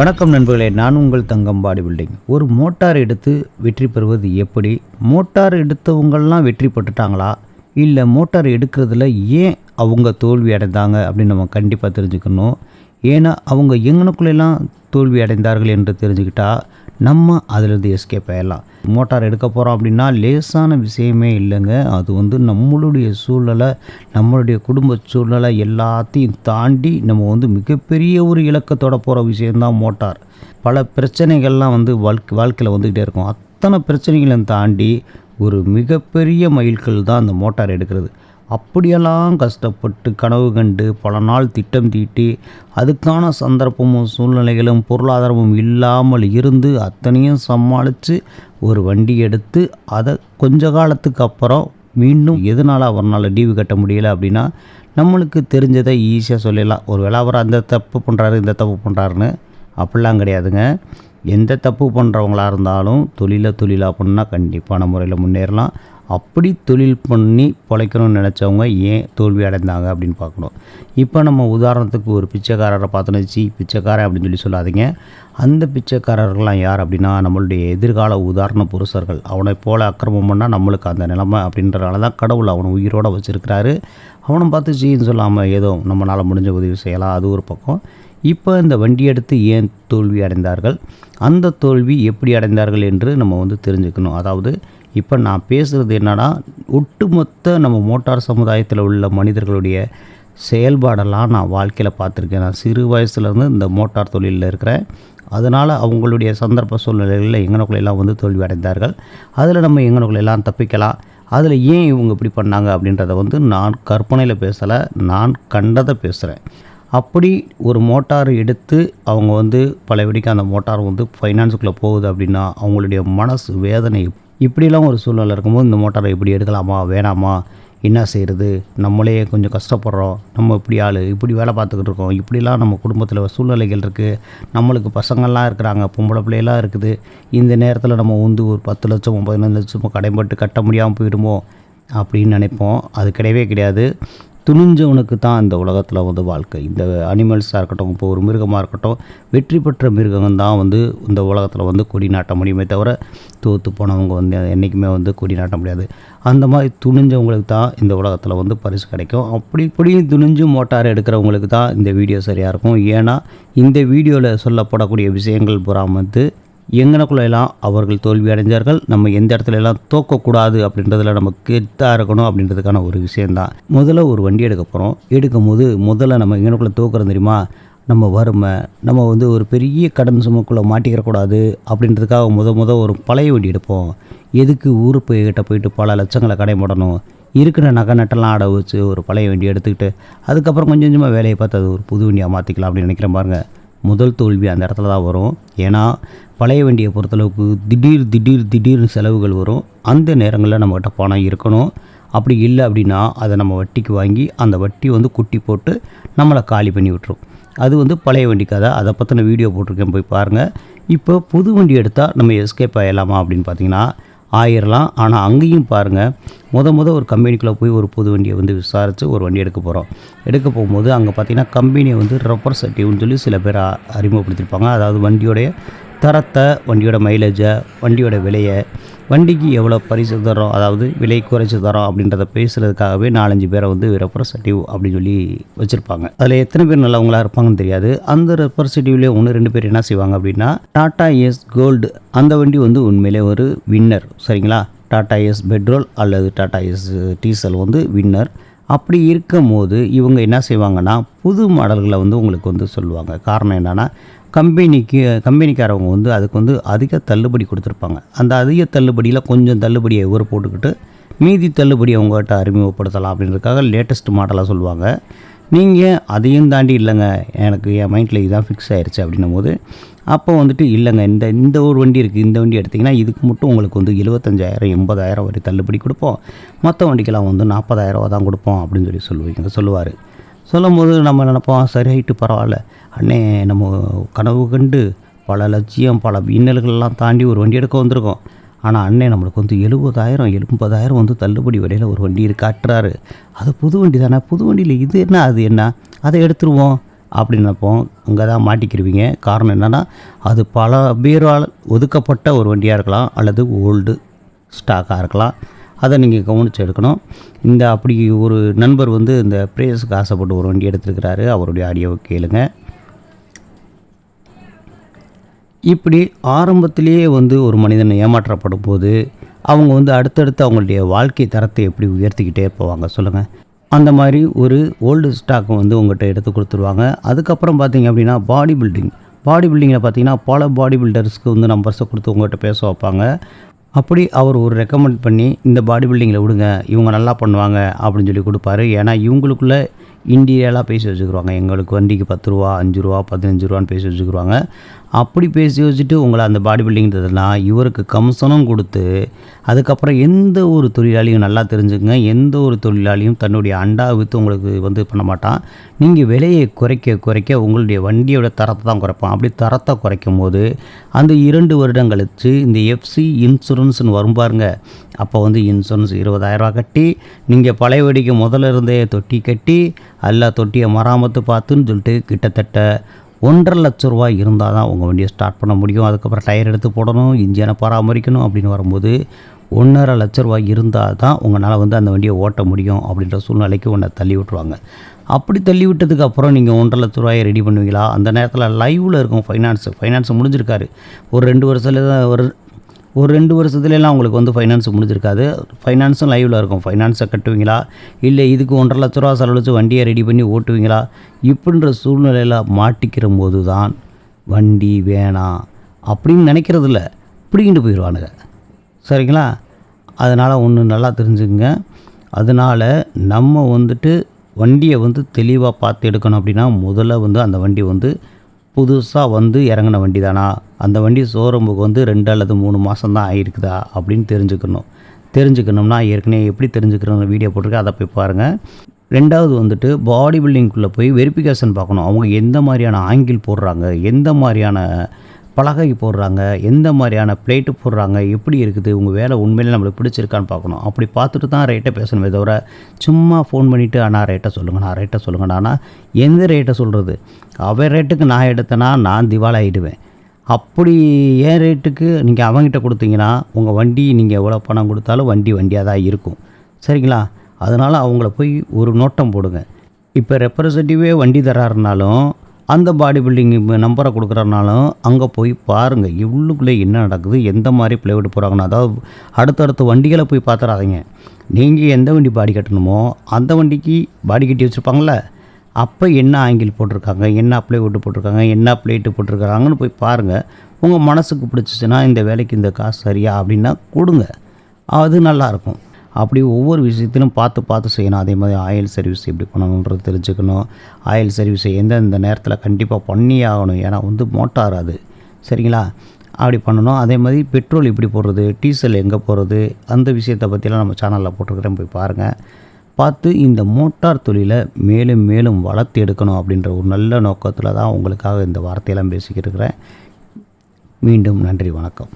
வணக்கம் நண்பர்களே நான் உங்கள் தங்கம் பாடி பில்டிங். ஒரு மோட்டார் எடுத்து வெற்றி பெறுவது எப்படி? மோட்டார் எடுத்தவங்கள்லாம் வெற்றி பெற்றுட்டாங்களா? இல்லை மோட்டார் எடுக்கிறதுல ஏன் அவங்க தோல்வி அடைந்தாங்க அப்படின்னு நம்ம கண்டிப்பாக தெரிஞ்சுக்கணும். ஏன்னா அவங்க எங்கனுக்குள்ளெல்லாம் தோல்வி அடைந்தார்கள் என்று தெரிஞ்சுக்கிட்டால் நம்ம அதிலிருந்து எஸ்கேப் ஆயிடலாம். மோட்டார் எடுக்க போகிறோம் அப்படின்னா லேசான விஷயமே இல்லைங்க. அது வந்து நம்மளுடைய சூழ்நிலை நம்மளுடைய குடும்ப சூழ்நிலை எல்லாத்தையும் தாண்டி நம்ம வந்து மிகப்பெரிய ஒரு இலக்கத்தோட போகிற விஷயந்தான் மோட்டார். பல பிரச்சனைகள்லாம் வந்து வாழ்க்கை வாழ்க்கையில் வந்துக்கிட்டே இருக்கும். அத்தனை பிரச்சனைகளையும் தாண்டி ஒரு மிகப்பெரிய மயில்கள் தான் அந்த மோட்டார் எடுக்கிறது. அப்படியெல்லாம் கஷ்டப்பட்டு கனவு கண்டு பல நாள் திட்டம் தீட்டி அதுக்கான சந்தர்ப்பமும் சூழ்நிலைகளும் பொருளாதாரமும் இல்லாமல் இருந்து அத்தனையும் சமாளித்து ஒரு வண்டி எடுத்து அதை கொஞ்ச காலத்துக்கு அப்புறம் மீண்டும் எதனால் அவரால் லீவு கட்ட முடியல அப்படின்னா நம்மளுக்கு தெரிஞ்சதை ஈஸியாக சொல்லிடலாம். ஒரு வேளை அவர் அந்த தப்பு பண்ணுறாரு இந்த தப்பு பண்ணுறாருன்னு அப்படிலாம் கிடையாதுங்க. எந்த தப்பு பண்ணுறவங்களாக இருந்தாலும் தொழிலை தொழிலாக பண்ணால் கண்டிப்பான முறையில் முன்னேறலாம். அப்படி தொழில் பண்ணி பிழைக்கணும்னு நினச்சவங்க ஏன் தோல்வி அடைந்தாங்க அப்படின்னு பார்க்கணும். இப்போ நம்ம உதாரணத்துக்கு ஒரு பிச்சைக்காரரை பார்த்தோன்னு சி பிச்சைக்காரன் அப்படின்னு சொல்லி சொல்லாதீங்க. அந்த பிச்சைக்காரர்கள்லாம் யார் அப்படின்னா நம்மளுடைய எதிர்கால உதாரண புருஷர்கள். அவனை போல அக்கிரமம் பண்ணால் நம்மளுக்கு அந்த நிலைமை அப்படின்றனால தான் கடவுள் அவனை உயிரோடு வச்சுருக்கிறாரு. அவனை பார்த்து சீன்னு சொல்லாமல் ஏதோ நம்மளால் முடிஞ்ச உதவி செய்யலாம் அது ஒரு பக்கம். இப்போ இந்த வண்டி எடுத்து ஏன் தோல்வி அடைந்தார்கள்? அந்த தோல்வி எப்படி அடைந்தார்கள் என்று நம்ம வந்து தெரிஞ்சுக்கணும். அதாவது இப்போ நான் பேசுகிறது என்னன்னா ஒட்டுமொத்த நம்ம மோட்டார் சமுதாயத்தில் உள்ள மனிதர்களுடைய செயல்பாடெல்லாம் நான் வாழ்க்கையில் பார்த்துருக்கேன். நான் சிறு வயசுலேருந்து இந்த மோட்டார் தொழிலில் இருக்கிறேன். அதனால் அவங்களுடைய சந்தர்ப்ப சூழ்நிலைகளில் எங்கனக்குள்ளெல்லாம் வந்து தோல்வி அடைந்தார்கள். அதில் நம்ம எங்கனக்குள்ளெல்லாம் தப்பிக்கலாம். அதில் ஏன் இவங்க இப்படி பண்ணாங்க அப்படின்றத வந்து நான் கற்பனையில் பேசலை நான் கண்டதை பேசுகிறேன் அப்படி ஒரு மோட்டார் எடுத்து அவங்க வந்து பழையபடிக்கு அந்த மோட்டார் வந்து ஃபைனான்ஸுக்குள்ளே போகுது அப்படின்னா அவங்களுடைய மனசு வேதனை இப்படிலாம் ஒரு சூழ்நிலை இருக்கும்போது இந்த மோட்டாரை இப்படி எடுக்கலாமா வேணாமா? என்ன செய்கிறது நம்மளே கொஞ்சம் கஷ்டப்படுறோம். நம்ம இப்படி ஆள் இப்படி வேலை பார்த்துக்கிட்டு இருக்கோம். இப்படிலாம் நம்ம குடும்பத்தில் சூழ்நிலைகள் இருக்குது நம்மளுக்கு பசங்கள்லாம் இருக்கிறாங்க பொம்பளை பிள்ளையெல்லாம் இருக்குது. இந்த நேரத்தில் நம்ம வந்து ஒரு பத்து லட்சம் பதினஞ்சு லட்சமோ கடைப்பட்டு கட்ட முடியாமல் போயிடுமோ? அப்படின்னு நினைப்போம். அது கிடையவே கிடையாது. துணிஞ்சவனுக்கு தான் இந்த உலகத்தில் வந்து வாழ்க்கை. இந்த அனிமல்ஸாக இருக்கட்டும் இப்போ ஒரு மிருகமாக இருக்கட்டும் வெற்றி பெற்ற மிருகங்கள் தான் வந்து இந்த உலகத்தில் வந்து கொடி நாட்ட முடியுமே தவிர தோற்று போனவங்க வந்து என்றைக்குமே வந்து கொடி நாட்ட முடியாது. அந்த மாதிரி துணிஞ்சவங்களுக்கு தான் இந்த உலகத்தில் வந்து பரிசு கிடைக்கும். அப்படி இப்படி துணிஞ்சு மோட்டார் எடுக்கிறவங்களுக்கு தான் இந்த வீடியோ சரியாக இருக்கும். ஏன்னா இந்த வீடியோவில் சொல்லப்படக்கூடிய விஷயங்கள் புறாம வந்து எங்கனக்குள்ளெல்லாம் அவர்கள் தோல்வி அடைஞ்சார்கள் நம்ம எந்த இடத்துல எல்லாம் தோக்கக்கூடாது அப்படின்றதுல நம்ம கெத்தாக இருக்கணும் அப்படின்றதுக்கான ஒரு விஷயந்தான். முதல்ல ஒரு வண்டி எடுக்க போகிறோம் எடுக்கும் போது முதல்ல நம்ம எங்கனக்குள்ளே தோக்குறோம் தெரியுமா? நம்ம வறுமை நம்ம வந்து ஒரு பெரிய கடன் சுமக்குள்ளே மாட்டிக்கிறக்கூடாது அப்படின்றதுக்காக முத முத ஒரு பழைய வண்டி எடுப்போம். எதுக்கு ஊர் போய்கிட்ட போயிட்டு பல லட்சங்களை கடை போடணும் இருக்கிற நகை நட்டெல்லாம் அடை வச்சு ஒரு பழைய வண்டி எடுத்துக்கிட்டு அதுக்கப்புறம் கொஞ்சம் கொஞ்சமாக வேலையை பார்த்து அது ஒரு புது வண்டியாக மாற்றிக்கலாம் அப்படின்னு நினைக்கிறேன் பாருங்கள் முதல் தோல்வி அந்த இடத்துல தான் வரும். ஏன்னா பழைய வண்டியை பொறுத்தளவுக்கு திடீர் திடீர் திடீர்னு செலவுகள் வரும். அந்த நேரங்களில் நம்மக்கிட்ட பணம் இருக்கணும். அப்படி இல்லை அப்படின்னா அதை நம்ம வட்டிக்கு வாங்கி அந்த வட்டி வந்து குட்டி போட்டு நம்மளை காலி பண்ணி விட்டுரும். அது வந்து பழைய வண்டி கதை. அதை பற்றின வீடியோ போட்டிருக்கேன். போய் பாருங்கள் இப்போ புது வண்டி எடுத்தால் நம்ம எஸ்கேப் ஆகிடலாமா அப்படின்னு பார்த்தீங்கன்னா ஆயிடலாம் ஆனால் அங்கேயும் பாருங்கள் முத முத ஒரு கம்பெனிக்குள்ளே போய் ஒரு புது வண்டியை வந்து விசாரித்து ஒரு வண்டி எடுக்க போகிறோம் எடுக்க போகும்போது அங்கே பார்த்தீங்கன்னா கம்பெனியை வந்து ரெப்ரசன்டேட்டிவ்னு சொல்லி சில பேர் அறிமுகப்படுத்தியிருப்பாங்க அதாவது வண்டியோடைய தரத்தை வண்டியோட மைலேஜை வண்டியோட விலையை வண்டிக்கு எவ்வளோ பரிசு தரோம் அதாவது விலை குறைச்சி தரோம் அப்படின்றத பேசுகிறதுக்காகவே நாலஞ்சு பேரை வந்து ரெப்ரசன்டேட்டிவ் அப்படின்னு சொல்லி வச்சுருப்பாங்க. அதில் எத்தனை பேர் நல்லவங்களாக இருப்பாங்கன்னு தெரியாது. அந்த ரெப்ரசன்டேட்டிவ்லேயே ஒன்று ரெண்டு பேர் என்ன செய்வாங்க அப்படின்னா டாட்டா எஸ் கோல்டு அந்த வண்டி வந்து உண்மையிலே ஒரு வின்னர் சரிங்களா? டாடா எஸ் பெட்ரோல் அல்லது டாடா எஸ் டீசல் வந்து வின்னர் அப்படி இருக்கும் போது இவங்க என்ன செய்வாங்கன்னா புது மாடல்களை வந்து உங்களுக்கு வந்து சொல்லுவாங்க. காரணம் என்னென்னா கம்பெனிக்கு கம்பெனிக்காரவங்க வந்து அதுக்கு வந்து அதிக தள்ளுபடி கொடுத்துருப்பாங்க. அந்த அதிக தள்ளுபடியில் கொஞ்சம் தள்ளுபடியை இவர் போட்டுக்கிட்டு மீதி தள்ளுபடி அவங்ககிட்ட அறிமுகப்படுத்தலாம் அப்படின்றதுக்காக லேட்டஸ்ட் மாடலாக சொல்லுவாங்க. நீங்கள் அதையும் தாண்டி இல்லைங்க எனக்கு என் மைண்டில் இதுதான் ஃபிக்ஸ் ஆயிருச்சு அப்படின்னும் போது அப்போ வந்துட்டு இல்லைங்க இந்த இந்த ஒரு வண்டி இருக்குது இந்த வண்டி எடுத்திங்கன்னா இதுக்கு மட்டும் உங்களுக்கு வந்து எழுபத்தஞ்சாயிரம் எண்பதாயிரம் வரை தள்ளுபடி கொடுப்போம். மற்ற வண்டிக்கெல்லாம் வந்து நாற்பதாயிரம் ரூபா தான் கொடுப்போம் அப்படின்னு சொல்லி சொல்லுவீங்க சொல்லுவார். சொல்லும் போது நம்ம நினைப்போம் சரி ஆகிட்டு பரவாயில்ல. அண்ணே நம்ம கனவு கண்டு பல லட்சியம் பல இன்னல்கள்லாம் தாண்டி ஒரு வண்டி எடுக்க வந்திருக்கோம். ஆனால் அண்ணன் நம்மளுக்கு வந்து எழுபதாயிரம் எண்பதாயிரம் வந்து தள்ளுபடி விலையில் ஒரு வண்டி காட்டுறாரு. அது புது வண்டி தானே? புது வண்டியில் இது என்ன அது என்ன? அதை எடுத்துருவோம் அப்படின்னப்போ அங்கே தான் மாட்டிக்கிருவீங்க. காரணம் என்னென்னா அது பல பேரால் ஒதுக்கப்பட்ட ஒரு வண்டியாக இருக்கலாம் அல்லது ஓல்டு ஸ்டாக்காக இருக்கலாம். அதை நீங்கள் கவனித்து எடுக்கணும். இந்த அப்படி ஒரு நண்பர் வந்து இந்த ப்ரேஸுக்கு ஆசைப்பட்டு ஒரு வண்டி எடுத்துருக்கிறாரு. அவருடைய ஆடியோவை கேளுங்கள் இப்படி ஆரம்பத்திலேயே வந்து ஒரு மனிதன் ஏமாற்றப்படும் போது அவங்க வந்து அடுத்தடுத்து அவங்களுடைய வாழ்க்கை தரத்தை எப்படி உயர்த்திக்கிட்டே போவாங்க சொல்லுங்கள் அந்த மாதிரி ஒரு ஓல்டு ஸ்டாக் வந்து உங்கள்கிட்ட எடுத்து கொடுத்துருவாங்க. அதுக்கப்புறம் பார்த்தீங்க அப்படின்னா பாடி பில்டிங் பாடி பில்டிங்கில் பார்த்தீங்கன்னா பல பாடி பில்டர்ஸ்க்கு வந்து நம்பர்ஸை கொடுத்து உங்கள்கிட்ட பேச வைப்பாங்க. அப்படி அவர் ஒரு ரெக்கமெண்ட் பண்ணி இந்த பாடி பில்டிங்கில் விடுங்க இவங்க நல்லா பண்ணுவாங்க அப்படின்னு சொல்லி கொடுப்பாரு. ஏன்னா இவங்களுக்குள்ளே இன்டீரியலாக பேசி வச்சுக்கிருவாங்க. எங்களுக்கு வண்டிக்கு பத்து ரூபா அஞ்சு ரூபா பதினஞ்சு ரூபான்னு பேசி வச்சுக்கிருவாங்க. அப்படி பேசி வச்சுட்டு உங்களை அந்த பாடி பில்டிங்கிறதுனா இவருக்கு கமிஷனும் கொடுத்து அதுக்கப்புறம் எந்த ஒரு தொழிலாளியும் நல்லா தெரிஞ்சுக்கங்க. எந்த ஒரு தொழிலாளியும் தன்னுடைய அண்டா விற்று உங்களுக்கு வந்து பண்ண மாட்டான். நீங்கள் விலையை குறைக்க குறைக்க உங்களுடைய வண்டியோட தரத்தை தான் குறைப்பான். அப்படி தரத்தை குறைக்கும் போது அந்த இரண்டு வருடம் கழித்து இந்த எஃப்சி இன்சூரன்ஸ்னு வரும் பாருங்க. அப்போ வந்து இன்சூரன்ஸ் இருபதாயிரரூவா கட்டி நீங்கள் பழைய வடிக்கு முதல்ல இருந்தே தொட்டி கட்டி எல்லா தொட்டியை மராமத்து பார்த்துன்னு சொல்லிட்டு கிட்டத்தட்ட ஒன்றரை லட்ச ரூபா இருந்தால் தான் உங்கள் வண்டியை ஸ்டார்ட் பண்ண முடியும். அதுக்கப்புறம் டயர் எடுத்து போடணும் இன்ஜினை பராமரிக்கணும் அப்படின்னு வரும்போது ஒன்றரை லட்ச ரூபா இருந்தால் தான் உங்களால் வந்து அந்த வண்டியை ஓட்ட முடியும் அப்படின்ற சூழ்நிலைக்கு உன்னை தள்ளி விட்டுருவாங்க. அப்படி தள்ளி விட்டதுக்கு அப்புறம் நீங்கள் ஒன்றரை லட்ச ரூபாயை ரெடி பண்ணுவீங்களா? அந்த நேரத்தில் லைவில் இருக்கும் ஃபைனான்ஸு ஃபைனான்ஸ் முடிஞ்சிருக்காரு. ஒரு ரெண்டு வருஷத்துல தான் ஒரு ஒரு ரெண்டு வருஷத்துலலாம் உங்களுக்கு வந்து ஃபைனான்ஸ் முடிஞ்சிருக்காது. ஃபைனான்ஸும் லைவில் இருக்கும். ஃபைனான்ஸை கட்டுவீங்களா? இல்லை இதுக்கு ஒன்றரை லட்ச ரூபா செலவழித்து வண்டியை ரெடி பண்ணி ஓட்டுவீங்களா? இப்படின்ற சூழ்நிலையில் மாட்டிக்கிற போது தான் வண்டி வேணாம் அப்படின்னு நினைக்கிறதில்ல பிடிங்கிட்டு போயிடுவானுங்க. சரிங்களா? அதனால் ஒன்று நல்லா தெரிஞ்சுக்கங்க. அதனால் நம்ம வந்துட்டு வண்டியை வந்து தெளிவாக பார்த்து எடுக்கணும் அப்படின்னா முதல்ல வந்து அந்த வண்டி வந்து புதுசாக வந்து இறங்கின வண்டி தானா அந்த வண்டி ஷோரூமுக்கு வந்து ரெண்டு அல்லது மூணு மாதம் தான் ஆகிருக்குதா அப்படின்னு தெரிஞ்சுக்கணும். தெரிஞ்சுக்கணும்னா ஏற்கனவே எப்படி தெரிஞ்சுக்கிறோம் வீடியோ போட்டிருக்கேன். அதை போய் பாருங்கள் ரெண்டாவது வந்துட்டு பாடி பில்டிங்குள்ளே போய் வெரிஃபிகேஷன் பார்க்கணும். அவங்க எந்த மாதிரியான ஆங்கிள் போடுறாங்க? எந்த மாதிரியான பலகை போடுறாங்க எந்த மாதிரியான பிளேட்டு போடுறாங்க எப்படி இருக்குது உங்கள் வேலை உண்மையிலே நம்மளுக்கு பிடிச்சிருக்கான்னு பார்க்கணும். அப்படி பார்த்துட்டு தான் ரேட்டை பேசணுமே தவிர சும்மா ஃபோன் பண்ணிவிட்டு அண்ணா ரேட்டை சொல்லுங்கள் நான் ரேட்டை சொல்லுங்கண்ணா ஆனால் எந்த ரேட்டை சொல்கிறது அவன் ரேட்டுக்கு நான் எடுத்தேன்னா நான் திவால் ஆகிடுவேன் அப்படி ஏன் ரேட்டுக்கு நீங்கள் அவங்ககிட்ட கொடுத்தீங்கன்னா உங்கள் வண்டி நீங்கள் எவ்வளோ பணம் கொடுத்தாலும் வண்டி வண்டியாக தான் இருக்கும். சரிங்களா? அதனால் அவங்கள போய் ஒரு நோட்டம் போடுங்க. இப்போ ரெப்ரசன்டேட்டிவே வண்டி தராருனாலும் அந்த பாடி பில்டிங் நம்பரை கொடுக்குறனாலும் அங்கே போய் பாருங்கள் இவ்வளோக்குள்ளே என்ன நடக்குது? எந்த மாதிரி பிளேவிட்டு போகிறாங்கன்னு அதாவது அடுத்தடுத்த வண்டிகளை போய் பார்த்துறாதீங்க நீங்கள் எந்த வண்டி பாடி கட்டணுமோ அந்த வண்டிக்கு பாடி கட்டி வச்சுருப்பாங்களே அப்போ என்ன ஆங்கிள் போட்டிருக்காங்க? என்ன பிளேவுட்டு போட்டிருக்காங்க? என்ன பிளேட்டு போட்டிருக்காங்கன்னு போய் பாருங்கள் உங்கள் மனசுக்கு பிடிச்சிச்சுன்னா இந்த வேலைக்கு இந்த காசு சரியா அப்படின்னா கொடுங்க. அது நல்லாயிருக்கும் அப்படி ஒவ்வொரு விஷயத்திலும் பார்த்து பார்த்து செய்யணும். அதே மாதிரி ஆயில் சர்வீஸ் எப்படி பண்ணணுன்றது தெரிஞ்சுக்கணும். ஆயில் சர்வீஸை எந்தெந்த நேரத்தில் கண்டிப்பாக பண்ணியே ஆகணும். ஏன்னா வந்து மோட்டார் அது. சரிங்களா? அப்படி பண்ணணும். அதே மாதிரி பெட்ரோல் இப்படி போடுறது? டீசல் எங்கே போகிறது அந்த விஷயத்தை பற்றிலாம் நம்ம சேனலில் போட்டிருக்கிறேன். போய் பாருங்கள் பார்த்து இந்த மோட்டார் தொழிலை மேலும் மேலும் வளர்த்து எடுக்கணும் அப்படின்ற ஒரு நல்ல நோக்கத்தில் தான் உங்களுக்காக இந்த வார்த்தையெல்லாம் பேசிக்கிட்டு இருக்கிறேன். மீண்டும் நன்றி வணக்கம்.